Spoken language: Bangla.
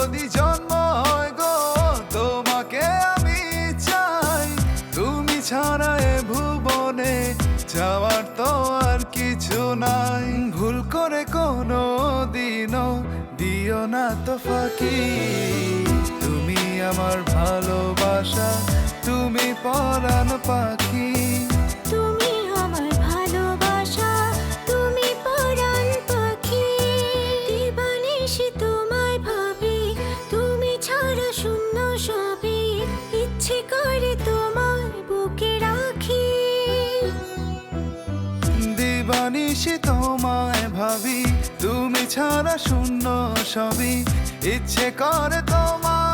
যদি জন্ম হয় গো, তোমাকে আমি চাই। তুমি ছাড়া এ ভুবনে যাওয়ার তো আর কিছু নাই। ভুল করে কোনো দিনও দিও না তো ফাঁকি। তুমি আমার ভালোবাসা, তুমি পরাণ পাখি। তুমি আমার ভালোবাসা, তুমি পরাণ পাখি। দিবানিশি সবই ইচ্ছে করে তোমার বুকে রাখি। দিবানিশি তোমায় ভাবি, তুমি ছাড়া শূন্য সবই। ইচ্ছে করে রাখি